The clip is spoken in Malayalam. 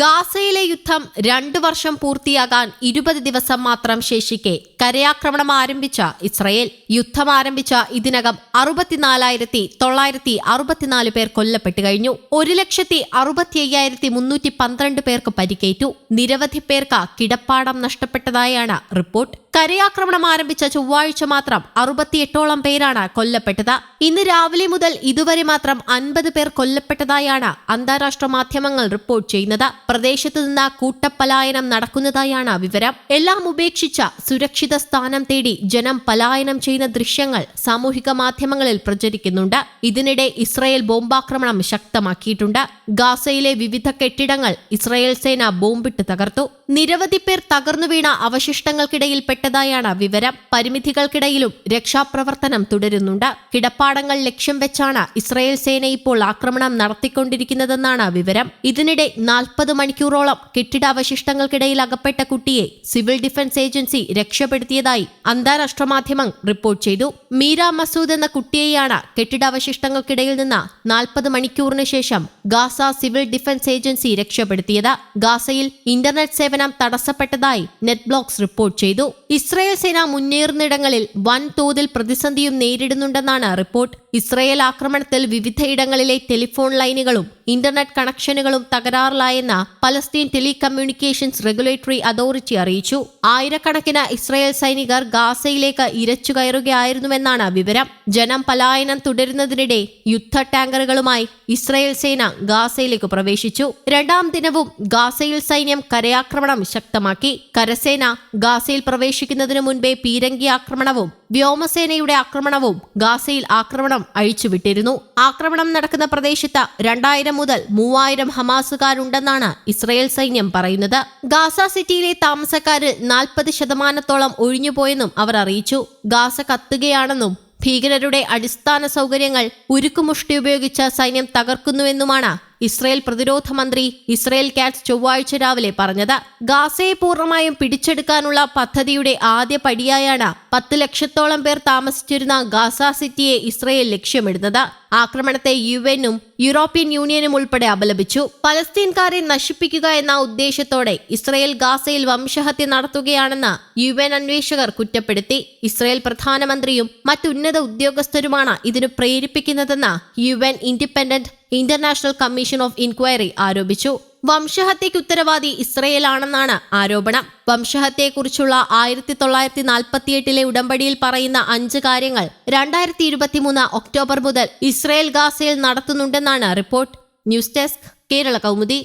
ഗാസയിലെ യുദ്ധം രണ്ടു വർഷം പൂർത്തിയാകാൻ ഇരുപത് ദിവസം മാത്രം ശേഷിക്കെ കരയാക്രമണം ആരംഭിച്ച ഇസ്രയേൽ. യുദ്ധം ആരംഭിച്ച ഇതിനകം അറുപത്തിനാലായിരത്തി തൊള്ളായിരത്തി അറുപത്തിനാല് പേർ കൊല്ലപ്പെട്ടു കഴിഞ്ഞു. ഒരു ലക്ഷത്തി അറുപത്തി അയ്യായിരത്തി മുന്നൂറ്റി പന്ത്രണ്ട് പേർക്ക് പരിക്കേറ്റു. നിരവധി പേർക്ക് കിടപ്പാടം നഷ്ടപ്പെട്ടതായാണ് റിപ്പോർട്ട്. കരയാക്രമണം ആരംഭിച്ച ചൊവ്വാഴ്ച മാത്രം അറുപത്തിയെട്ടോളം പേരാണ് കൊല്ലപ്പെട്ടത്. ഇന്ന് രാവിലെ മുതൽ ഇതുവരെ മാത്രം അൻപത് പേർ കൊല്ലപ്പെട്ടതായാണ് അന്താരാഷ്ട്ര മാധ്യമങ്ങൾ റിപ്പോർട്ട് ചെയ്യുന്നത്. പ്രദേശത്ത് നിന്ന് കൂട്ടപ്പലായനം നടക്കുന്നതായാണ് വിവരം. എല്ലാം ഉപേക്ഷിച്ച സുരക്ഷിത സ്ഥാനം തേടി ജനം പലായനം ചെയ്യുന്ന ദൃശ്യങ്ങൾ സാമൂഹിക മാധ്യമങ്ങളിൽ പ്രചരിക്കുന്നുണ്ട്. ഇതിനിടെ ഇസ്രായേൽ ബോംബാക്രമണം ശക്തമാക്കിയിട്ടുണ്ട്. ഗാസയിലെ വിവിധ കെട്ടിടങ്ങൾ ഇസ്രായേൽ സേന ബോംബിട്ട് തകർത്തു. നിരവധി പേർ തകർന്നു വീണ അവശിഷ്ടങ്ങൾക്കിടയിൽ പെട്ടതായാണ് വിവരം. പരിമിതികൾക്കിടയിലും രക്ഷാപ്രവർത്തനം തുടരുന്നുണ്ട്. കിടപ്പാടങ്ങൾ ലക്ഷ്യം വെച്ചാണ് ഇസ്രായേൽ സേന ഇപ്പോൾ ആക്രമണം നടത്തിക്കൊണ്ടിരിക്കുന്നതെന്നാണ് വിവരം. ഇതിനിടെ നാൽപ്പത് മണിക്കൂറോളം കെട്ടിടാവശിഷ്ടങ്ങൾക്കിടയിൽ അകപ്പെട്ട കുട്ടിയെ സിവിൽ ഡിഫൻസ് ഏജൻസി രക്ഷപ്പെടുത്തിയതായി അന്താരാഷ്ട്ര മാധ്യമം റിപ്പോർട്ട് ചെയ്തു. മീര മസൂദ് എന്ന കുട്ടിയെയാണ് കെട്ടിടാവശിഷ്ടങ്ങൾക്കിടയിൽ നിന്ന് നാൽപ്പത് മണിക്കൂറിന് ശേഷം ഗാസ സിവിൽ ഡിഫൻസ് ഏജൻസി രക്ഷപ്പെടുത്തിയത്. ഗാസയിൽ ഇന്റർനെറ്റ് സേവനം തടസ്സപ്പെട്ടതായി നെറ്റ് ബ്ലോക്സ് റിപ്പോർട്ട് ചെയ്തു. ഇസ്രായേൽ സേന മുന്നേറുന്നിടങ്ങളിൽ വൻതോതിൽ പ്രതിസന്ധിയും നേരിടുന്നുണ്ടെന്നാണ് റിപ്പോർട്ട്. ഇസ്രായേൽ ആക്രമണത്തിൽ വിവിധയിടങ്ങളിലെ ടെലിഫോൺ ലൈനുകളും ഇന്റർനെറ്റ് കണക്ഷനുകളും തകരാറിലായെന്ന് പലസ്തീൻ ടെലികമ്മ്യൂണിക്കേഷൻസ് റെഗുലേറ്ററി അതോറിറ്റി അറിയിച്ചു. ആയിരക്കണക്കിന് ഇസ്രയേൽ സൈനികർ ഗാസയിലേക്ക് ഇരച്ചു കയറുകയായിരുന്നുവെന്നാണ് വിവരം. ജനം പലായനം തുടരുന്നതിനിടെ യുദ്ധ ടാങ്കറുകളുമായി ഇസ്രയേൽ സേന ഗാസയിലേക്ക് പ്രവേശിച്ചു. രണ്ടാം ദിനവും ഗാസയിൽ സൈന്യം കരയാക്രമണം ശക്തമാക്കി. കരസേന ഗാസയിൽ പ്രവേശിക്കുന്നതിനു മുൻപേ പീരങ്കി ആക്രമണവും വ്യോമസേനയുടെ ആക്രമണവും ഗാസയിൽ ആക്രമണം അഴിച്ചുവിട്ടിരുന്നു. ആക്രമണം നടക്കുന്ന പ്രദേശത്ത് രണ്ടായിരം മുതൽ മൂവായിരം ഹമാസുകാരുണ്ടെന്നാണ് ഇസ്രയേൽ സൈന്യം പറയുന്നത്. ഗാസ സിറ്റിയിലെ താമസക്കാരിൽ നാൽപ്പത് ശതമാനത്തോളം ഒഴിഞ്ഞുപോയെന്നും അവർ അറിയിച്ചു. ഗാസ കത്തുകയാണെന്നും ഭീകരരുടെ അടിസ്ഥാന സൗകര്യങ്ങൾ ഉരുക്കുമുഷ്ടി ഉപയോഗിച്ച് സൈന്യം തകർക്കുന്നുവെന്നുമാണ് ഇസ്രയേൽ പ്രതിരോധ മന്ത്രി ഇസ്രയേൽ കാറ്റ്സ് ചൊവ്വാഴ്ച രാവിലെ പറഞ്ഞത് ഗാസയെ പൂർണമായും പിടിച്ചെടുക്കാനുള്ള പദ്ധതിയുടെ ആദ്യ പടിയായാണ് പത്ത് ലക്ഷത്തോളം പേർ താമസിച്ചിരുന്ന ഗാസ സിറ്റിയെ ഇസ്രയേൽ ലക്ഷ്യമിടുന്നത്. ആക്രമണത്തെ യു എനും യൂറോപ്യൻ യൂണിയനും ഉൾപ്പെടെ അപലപിച്ചു. പലസ്തീൻകാരെ നശിപ്പിക്കുക എന്ന ഉദ്ദേശത്തോടെ ഇസ്രയേൽ ഗാസയിൽ വംശഹത്യ നടത്തുകയാണെന്ന് യു എൻ അന്വേഷകർ കുറ്റപ്പെടുത്തി. ഇസ്രയേൽ പ്രധാനമന്ത്രിയും മറ്റുന്നത ഉദ്യോഗസ്ഥരുമാണ് ഇതിനു പ്രേരിപ്പിക്കുന്നതെന്ന് U N independent international commission of inquiry ആരോപിച്ചു. വംശഹത്യയ്ക്ക് ഉത്തരവാദി ഇസ്രയേലാണെന്നാണ് ആരോപണം. വംശഹത്യയെക്കുറിച്ചുള്ള ആയിരത്തി തൊള്ളായിരത്തി നാൽപ്പത്തിയെട്ടിലെ ഉടമ്പടിയിൽ പറയുന്ന അഞ്ച് കാര്യങ്ങൾ രണ്ടായിരത്തി ഇരുപത്തിമൂന്ന് ഒക്ടോബർ മുതൽ ഇസ്രയേൽ ഗാസയിൽ നടത്തുന്നുണ്ടെന്നാണ് report. News desk Kerala Kaumudi.